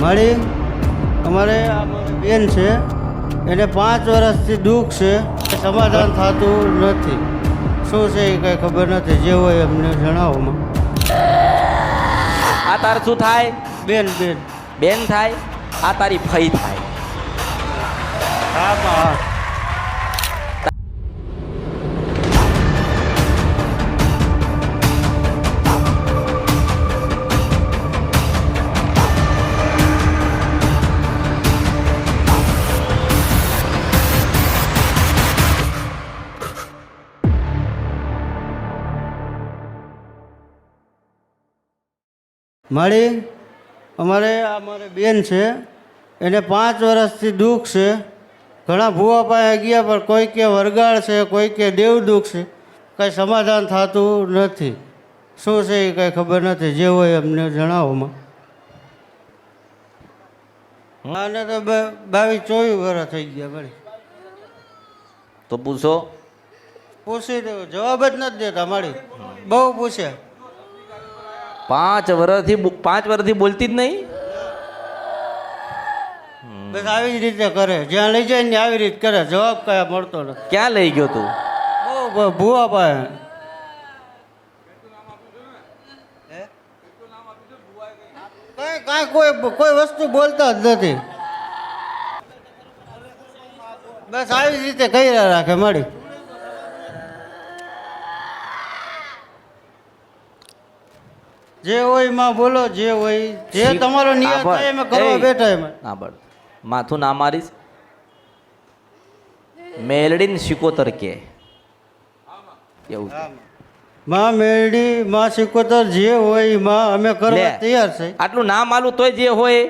મારી અમારે બેન છે એને પાંચ વર્ષથી દુઃખ છે સમાધાન થતું નથી. શું છે એ કંઈ ખબર નથી જે હોય એમને જણાવો આ તાર શું થાય? બેન બેન. બેન થાય? આ તારી ફઈ થાય. હા હા. મારી અમારે આ મારી બેન છે. એને પાંચ વર્ષથી દુઃખ છે. ઘણા ભૂવા પાસે ગયા પણ કોઈ કે વરગાળ છે કોઈ કે દેવ દુઃખ છે. કંઈ સમાધાન થતું નથી. શું છે એ કંઈ ખબર નથી. જે હોય એમને જણાવોમાં આને તો બાવીસ ચોવીસ વર્ષ થઈ ગયા મારી તો પૂછો. પૂછી દો જવાબ જ નથી દેતા મારી બહુ પૂછ્યા. પાંચ વર્ષથી પાંચ વર્ષથી બોલતી જ નહીં? બસ આવી જ રીતે કરે. જ્યાં લઈ જાય ને આવી રીતે કરે. જવાબ કયા મળતો નથી. ક્યાં લઈ ગયો તું? બહુ ભૂવા પાસે. કઈ કાંઈ કોઈ કોઈ વસ્તુ બોલતા જ નથી. બસ આવી જ રીતે રહ્યા રાખે મળી. જે હોયમાં બોલો જે હોય જે તમારો નિયત થાય એમ કરવા બેઠા એમ. ના બળ. માથું ના મારીશ. મેલડીન શિકોતર કે. એવું માં મેલડી માં સિકોતર જે હોયમાં અમે કરવા તૈયાર છે. આટલું ના માલું તોય જે હોય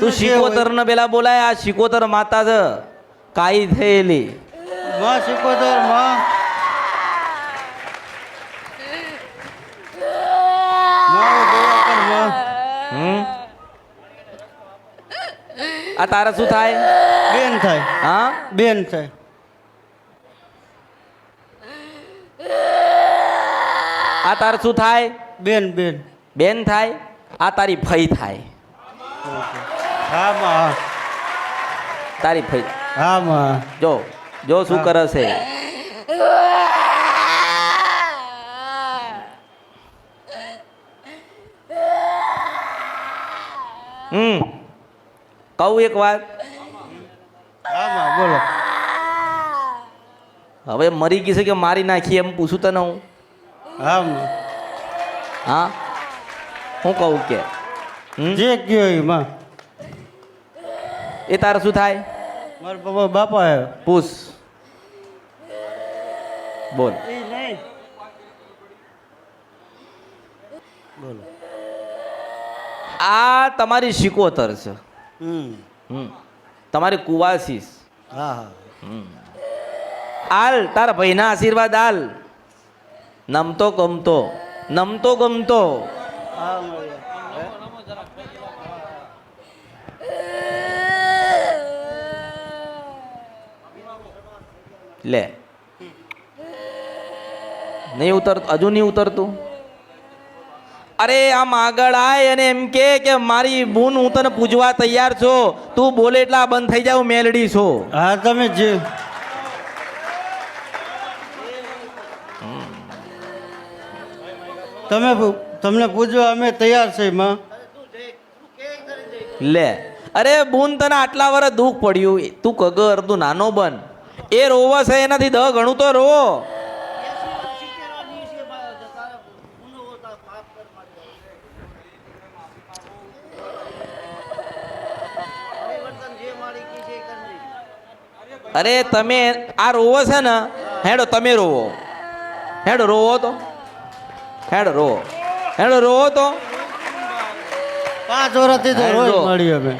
તું જે ને પેલા બોલાય આ સિકોતર માતા છે કાઈ થયેલી. માં સિકોતરમાં દયા કરમાં હમ આ તારે શું થાય? બેન થાય. હા? બેન થાય. આ તારે શું થાય? બેન બેન. બેન થાય? આ તારી ફઈ થાય. હા માં. તારી ફઈ હા માં. જો જો શું કરે છે. હમ. કહું એક વાત? બોલો. હવે મરી ગઈ છે કે મારી નાખી એમ પૂછું તને હું? હા? હા કહું કે? જે કયો એ એ તારે શું થાય? મારા બાપા બાપા પૂછ. બોલ. બોલો. આ તમારી શિકોતર છે. તમારી કુવાસીસ. હા હા. આલ તારા ભાઈના આશીર્વાદ આલ. નમતો ગમતો. નમતો ગમતો. લે. નહીં ઉતર હજુ નહીં ઉતરતું? અરે આમ આગળ આય અને એમ કે કે મારી બૂન હું તને પૂજવા તૈયાર છો. તું બોલે એટલે આ બંધ થઈ જાવ મેલડી છો. હા તમે જે. તમે તમને પૂજવા અમે તૈયાર છે માં. લે. અરે બૂન તને આટલા વર્ષ દુઃખ પડ્યું. તું કગર તું નાનો બન. એ રોવો છે એનાથી દહ ઘણું તો રોવો અરે તમે આ રોવો છે ને હેડો તમે રોવો. હેડો રોવો તો. હેડો રોવો. હેડો રોવો તો. પાંચ વર્ષથી તો રોજ. મળી અમે.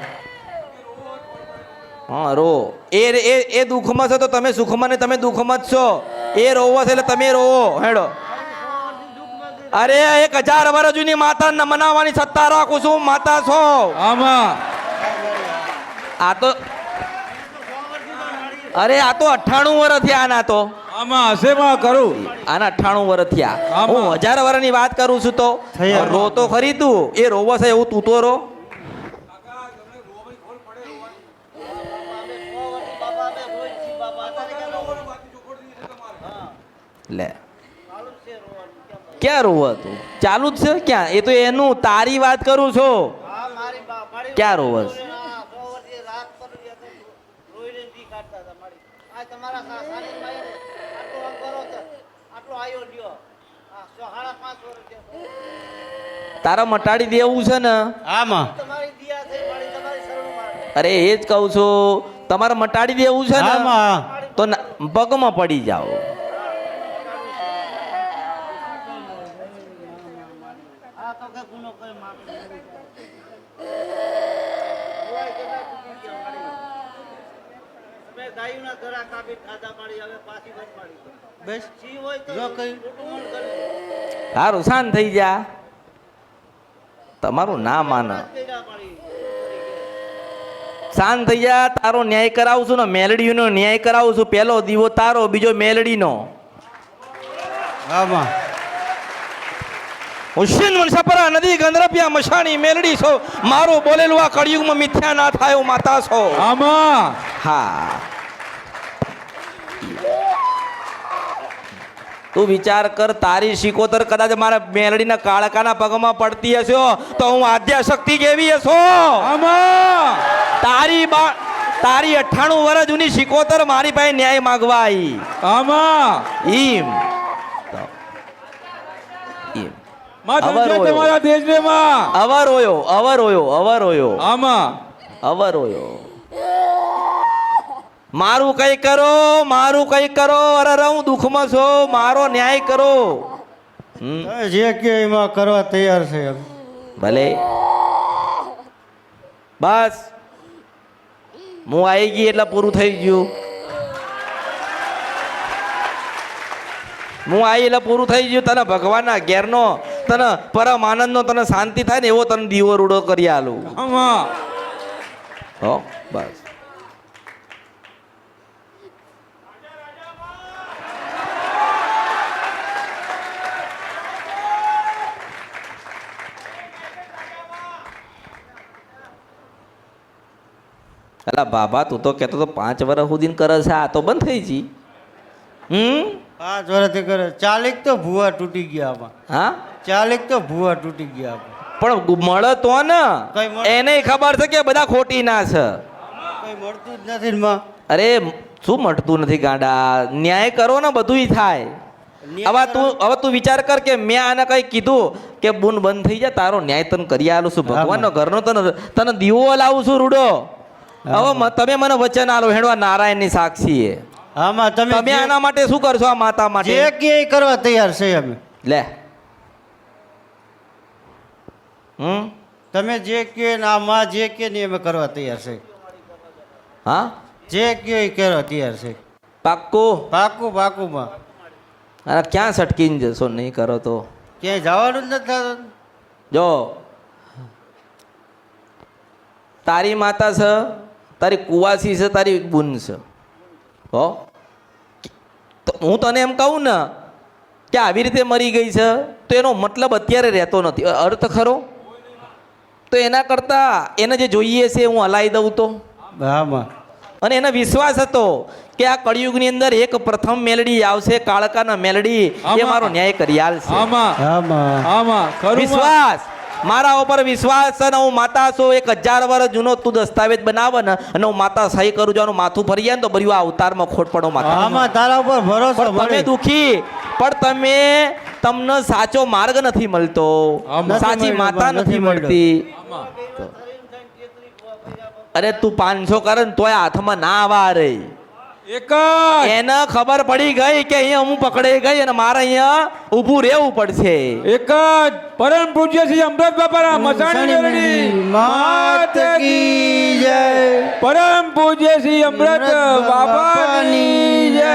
હા રો. એ એ એ દુઃખમાં છે તો તમે સુખમાં ને તમે દુઃખમાં જ છો. એ રોવો છે એટલે તમે રોવો. હેડો. અરે એક હજાર વર્ષ જૂની માતા મનાવવાની સત્તા રાખું છું. માતા છો. આમાં. આ તો અરે આ તો અઠ્ઠાણું વર્ષ થયા આના તો. આમાં હસેમાં કરું આના અઠ્ઠાણું વર્ષ થયા. હું હજાર વર્ષની વાત કરું છું તો. રો તો ખરી તું. એ રોવો છે એવું તું તો રો. લે. ક્યાં રોવો તું ચાલુ જ છે ક્યાં? એ તો એનું તારી વાત કરું છું. ક્યાં રોવો છે? તારા મટાડી દેવું છે ને? આમાં? અરે એ જ કહું છું. તમારે મટાડી દેવું છે ને? આમાં? તો પગમાં પડી જાઓ. બેસ. જો કઈ. સારું શાંત થઈ જા. તમારું ના માને શાંત થઈ જા તારો ન્યાય કરાવું છું ને મેલડીનો ન્યાય કરાવું છું. પહેલો દીવો તારો બીજો મેલડીનો. આમાં. હુસેન વંશાપરા નદી ગંધરપિયા મશાણી મેલડી છો. મારું બોલેલું આ કળિયુગમાં મિથ્યા ના થાય માતા છો. આમાં. હા. તું વિચાર કર તારી શિકોતર કદાચ મારા મેલડીના કાળકાના પગમાં પડતી હશો તો હું આદ્યા શક્તિ કેવી હશો તારી બા તારી અઠ્ઠાણું વર્ષ જૂની શિકોતર મારી પાસે ન્યાય માગવા આવી આમાં. ઈમ. અવર રોયો અવર રોયો અવર રોયો આમાં. અવર હોયો મારું કઈ કરો મારું કઈ કરો અરે હું દુઃખમાં છો મારો ન્યાય કરો. હમ, જે કે એમાં કરવા તૈયાર છે ભલે. બસ. હું આવી ગઈ એટલે પૂરું થઈ ગયું. હું આવી એટલે પૂરું થઈ ગયું. તને ભગવાનના ઘેરનો તને પરમ આનંદનો તને શાંતિ થાય ને એવો તને દીવો રૂડો કરી આલું. હો બસ. અલા બાબા તું તો કહેતો તો પાંચ વર્ષ સુધી કરે છે આ તો બંધ થઈ જી. હમ? પાંચ વર્ષથી કરે. ચાલીક તો ભૂવા તૂટી ગયા આમાં. હા? ચાલીક તો ભૂવા તૂટી ગયા પણ મળે તો ને. એને ખબર છે કે બધા ખોટી ના છે. કઈ મળતું જ નથી માં અરે શું મળતું નથી ગાંડા? ન્યાય કરો ને બધુંય થાય. હવે તું હવે તું વિચાર કર કે મેં આને કઈ કીધું કે બુન બંધ થઈ જાય તારો ન્યાય તને કરી આલું છું. ભગવાનનો ઘરનો તને તને દીવો લાવું છું રૂડો. હવે તમે મને વચન આલો હેડવા નારાયણની સાક્ષી એ આમાં તમે તમે જે- આના માટે શું કરશો? આ માતા જે માટે કે કરવા તૈયાર છે અમે લે. હમ? તમે જે કે ને આ માં જે કે ને અમે કરવા તૈયાર છે. હા? જે કે કરવા તૈયાર છે. પાક્કું? પાકું પાકું માં અને ક્યાં સટકીને જશો? નહીં કરો તો. ક્યાંય જવાનું જ નથી થતું. જો. તારી માતા છે? તારી કુવાસી છે તારી બુન છે. હો? તો હું તને એમ કહું ને કે આવી રીતે મરી ગઈ છે તો એનો મતલબ અત્યારે રહેતો નથી. અર્થ ખરો? તો એના કરતાં એને જે જોઈએ છે હું હલાવી દઉં તો? અને એને વિશ્વાસ હતો કે આ કળિયુગની અંદર એક પ્રથમ મેલડી આવશે કાળકાના મેલડી એ મારો ન્યાય કરી આલશે. વિશ્વાસ. મારા ઉપર વિશ્વાસ છે ને હું માતા છું એક હજાર વર્ષ જૂનો તું દસ્તાવેજ બનાવે ને અને હું માતા સહી કરું છું માથું ફરી જાય ને તો ભર્યું આ અવતારમાં ખોટ પડો માતા. તારા ઉપર ભરોસો તમે દુખી પણ તમે તમને સાચો માર્ગ નથી મળતો. સાચી માતા નથી નથી મળતી. અરે તું પાંચસો કરે ને તોય હાથમાં ના આવા રે એક જ એને ખબર પડી ગઈ કે અહીંયા હું પકડાઈ ગઈ અને મારે અહીંયા ઊભું રહેવું પડશે એક જ પરમ પૂજ્ય શ્રી અમૃત બાપાના મસાણી મેલડી માત કી જય પરમ પૂજ્ય શ્રી અમૃત અમૃત બાપાની જય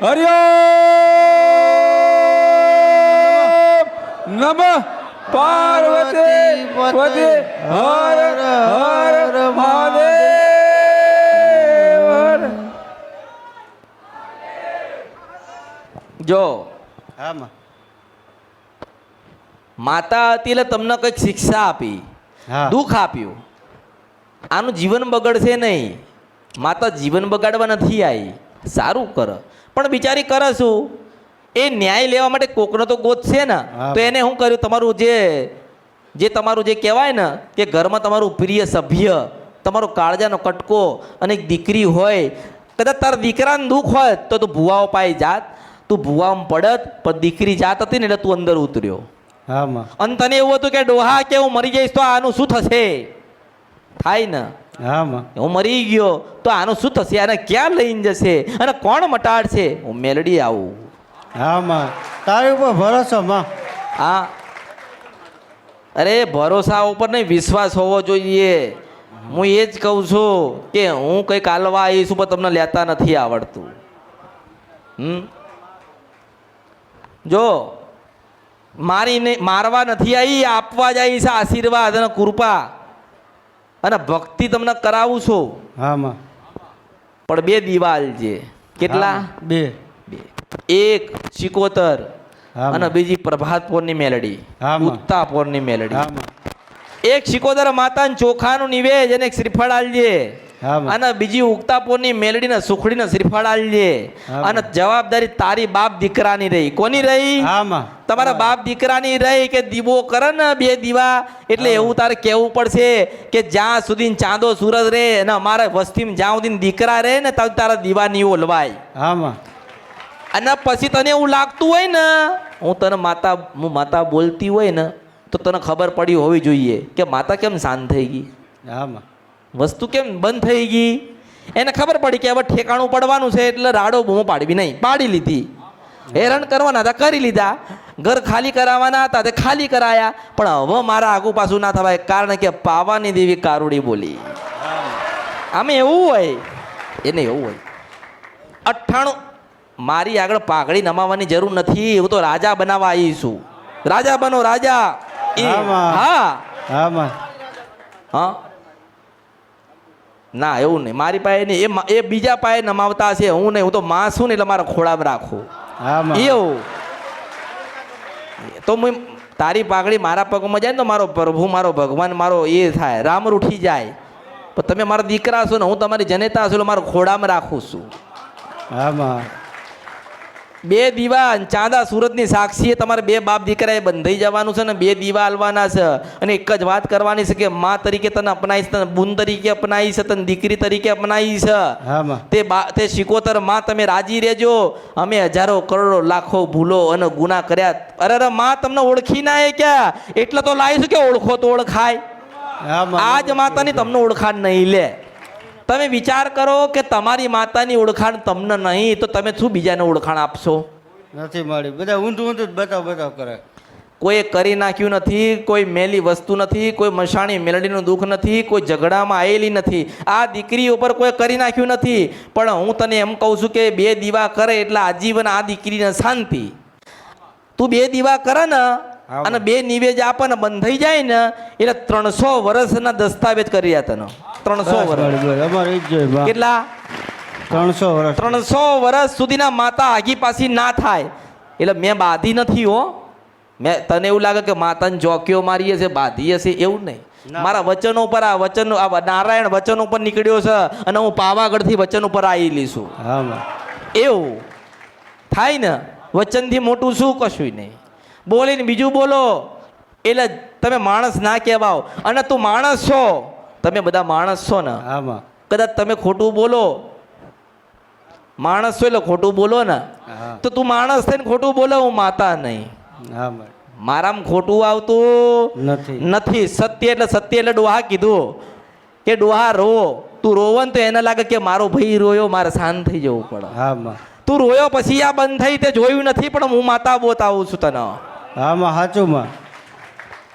બાપાની હરિઓમ નમઃ પાર્વતી પતે હર હર મહાદેવ જો. હા માં. માતા હતી એટલે તમને કંઈક શિક્ષા આપી દુઃખ આપ્યું. આનું જીવન બગડશે નહીં. માતા જીવન બગાડવા નથી આવી. સારું કર. પણ બિચારી કરે શું? એ ન્યાય લેવા માટે કોકનો તો ગોત છે ને. તો એને શું કર્યું? તમારું જે જે તમારું જે કહેવાય ને કે ઘરમાં તમારું પ્રિય સભ્ય તમારો કાળજાનો કટકો અને એક દીકરી હોય કદાચ તારા દીકરાને દુઃખ હોય તો તું ભુવાઓ પાઈ જાત. તું ભૂવામ પડત પણ દીકરી જાત હતી ને એટલે તું અંદર ઉતર્યો. હા અને તને એવું હતું કે ડોહા કે હું મરી જઈશ તો આનું શું થશે? થાય ને? હા હું મરી ગયો તો આનું શું થશે? આને ક્યાં લઈને જશે? અને કોણ મટાડશે? હું મેલડી આવું. હા માં તારી ઉપર ભરોસો માં. હા. અરે ભરોસા ઉપર નહીં વિશ્વાસ હોવો જોઈએ. હું એ જ કહું છું કે હું કંઈક હાલવા આવીશ ઉપર તમને લેતા નથી આવડતું. હમ? જો મારીને મારવા નથી આવી આપવા જ આવી છે આશીર્વાદ અને કૃપા. અને ભક્તિ તમને કરાવું છું. હા પણ બે દિવાલ છે. કેટલા? બે. બે. એક સિકોતર અને બીજી પ્રભાતપોરની મેલડી. ઉત્તાપોરની મેલડી. એક સિકોતર માતાને ચોખાનું નિવેદ અને એક શ્રીફળ આલજે. અને બીજી ઉગતાપોરની મેલડીને સુખડીને શ્રીફળ આલજે. અને જવાબદારી તારી બાપ દીકરાની રહી. કોની રહી? તમારા બાપ દીકરાની રહી કે દીવો કરે ને બે દીવા? એટલે એવું તારે કહેવું પડશે કે જ્યાં સુધી ચાંદો સૂરજ રહે અને અમારા વસ્તીમાં જ્યાં સુધી દીકરા રહે ને ત્યાં તારા દીવા નહીં ઓલવાય. હા અને પછી તને એવું લાગતું હોય ને હું તને માતા હું માતા બોલતી હોય ને તો તને ખબર પડી હોવી જોઈએ કે માતા કેમ શાંત થઈ ગઈ? હા વસ્તુ કેમ બંધ થઈ ગઈ? એને ખબર પડી કે હવે ઠેકાણું પડવાનું છે એટલે રાડો બૂમો પાડવી નહીં. પાડી લીધી. હેરાન કરવાના હતા કરી લીધા. ઘર ખાલી કરાવવાના હતા તે ખાલી કરાયા. પણ હવે મારા આગુ પાછું ના થવાય કારણ કે પાવાની દેવી કારુડી બોલી. આમે એવું હોય. એને એવું હોય. અઠ્ઠાણું મારી આગળ પાઘડી નમાવવાની જરૂર નથી. હું તો રાજા બનાવવા આવી છું. રાજા બનો રાજા. હા હા. ના એવું નહીં. મારી પાસે નહીં. એ એ બીજા પાસે નમાવતા છે. હું નહીં. હું તો માં છું ને એટલે મારા ખોળામાં રાખું. માં. એવું. તો હું તારી પાઘડી મારા પગમાં જાય ને તો મારો પ્રભુ મારો ભગવાન મારો એ થાય. રામ રૂઠી જાય. પણ તમે મારા દીકરા છો ને હું તમારી જનેતા છું એટલે મારો ખોળામાં રાખું છું. હા માં. બે દીવા ચાંદા સુરતની સાક્ષીએ તમારે બે બાપ દીકરાએ બંધાઈ જવાનું છે ને બે દીવા હાલવાના છે. અને એક જ વાત કરવાની છે કે માં તરીકે તને અપનાવીશ તને બુન તરીકે અપનાવીશ તને દીકરી તરીકે અપનાવીશ છે તે બા તે શિકોતરમાં તમે રાજી રહેજો. અમે હજારો કરોડો લાખો ભૂલો અને ગુના કર્યા. અરે અરે માં તમને ઓળખી ના એ ક્યાં? એટલે તો લાવીશું કે ઓળખો તો ઓળખાય. આજ માતાની તમને ઓળખાણ નહીં લે. તમે વિચાર કરો કે તમારી માતાની ઓળખાણ તમને નહીં તો તમે શું બીજાને ઓળખાણ આપશો? નથી મળી. બધા ઊંધું ઊંધું બતાવ બતાવ કરે. કોઈએ કરી નાખ્યું નથી કોઈ મેલી વસ્તુ નથી કોઈ મશાણી મેલડીનું દુઃખ નથી કોઈ ઝઘડામાં આવેલી નથી. આ દીકરી ઉપર કોઈ કરી નાખ્યું નથી. પણ હું તને એમ કહું છું કે બે દીવા કરે એટલે આજીવન આ દીકરીને શાંતિ. તું બે દીવા કરે ને અને બે. નિવેજ આપે ને બંધ થઈ જાય ને એટલે ત્રણસો વર્ષના દસ્તાવેજ કરી રહ્યા તને. ત્રણસો વર્ષ. મળી, બસ. અમારે ઈ જ જોઈએ બા. કેટલા? ત્રણસો વર્ષ. ત્રણસો વર્ષ સુધીના માતા આગી પાછી ના થાય. એટલે મેં બાધી નથી હો. મેં તને એવું લાગે કે માતાને જોકીઓ મારી હશે બાધી હશે એવું નહીં. મારા વચનો ઉપર આ વચન આ નારાયણ વચન ઉપર નીકળ્યો છે અને હું પાવાગઢથી વચન ઉપર આવી છું. એવું. થાય ને વચનથી મોટું શું કશું નહીં. બોલીને બીજું બોલો. એટલે તમે માણસ ના કહેવાઓ. અને તું માણસ છો. તમે બધા માણસ છો ને. આમાં. કદાચ તમે ખોટું બોલો. માણસ છો એટલે ખોટું બોલો ને. તો તું માણસ થઈને ખોટું બોલે હું માતા નહીં. મારામ ખોટું આવતું નથી. સત્ય એટલે સત્ય એટલે ડોહા કીધું કે ડોહા રોવો તું રોવો ને તો એને લાગે કે મારો ભાઈ રોયો મારે શાંત થઈ જવું પડે. હા તું રોયો પછી આ બંધ થઈ તે જોયું નથી પણ હું માતા બોતાવું છું તને. હા સાચું માં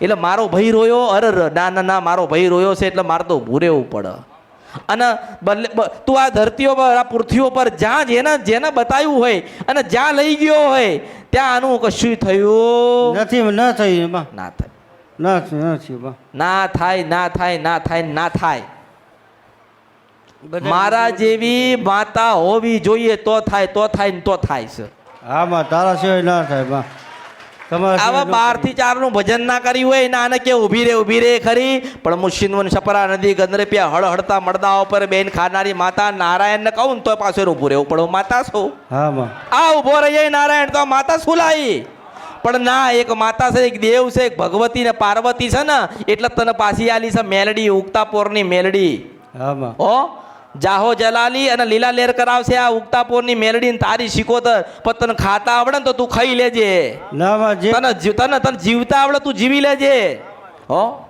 એટલે મારો ભાઈ રોયો અરે ના ના ના મારો ભાઈ રોયો છે એટલે મારે તો ભૂરેવું રહેવું પડે. અને બદલે તું આ ધરતીઓ પર આ પૃથ્વીઓ પર જ્યાં જેને જેને બતાવ્યું હોય અને જ્યાં લઈ ગયો હોય ત્યાં આનું કશું થયું? નથી ન થયું ના થાય. નથી ના થાય ના થાય ના થાય ના થાય મારા જેવી માતા હોવી જોઈએ તો થાય તો થાય ને તો થાય છે. હા માં તારા સિવાય ના થાય તમારા આવા બારથી ચારનું ભજન ના કર્યું હોય ના આને કે ઊભી રે ઊભી રે ખરી. પણ મુશિનવન છપરા નદી ગંદરેપિયા હળ હળતા મળદા ઉપર બેન ખાનારી માતા નારાયણ ને કહું ને તો પાછળ ઉભું રહેવું પણ હું માતા છું હા આ ઊભો રહીએ નારાયણ તો માતા શું લાવી પણ ના એક માતા છે એક દેવ છે એક ભગવતી ને પાર્વતી છે ને એટલે તને પાછી આલી છે મેલડી ઉગતા પોરની મેલડી. હા ઓ જાહો જલાલી અને લીલા લેર કરાવશે આ ઉગતા પોરની મેલડી ને તારી શીખોતર પણ તને ખાતા આવડે ને તો તું ખાઈ લેજે. તને તને તને જીવતા આવડે તું જીવી લેજે. હો?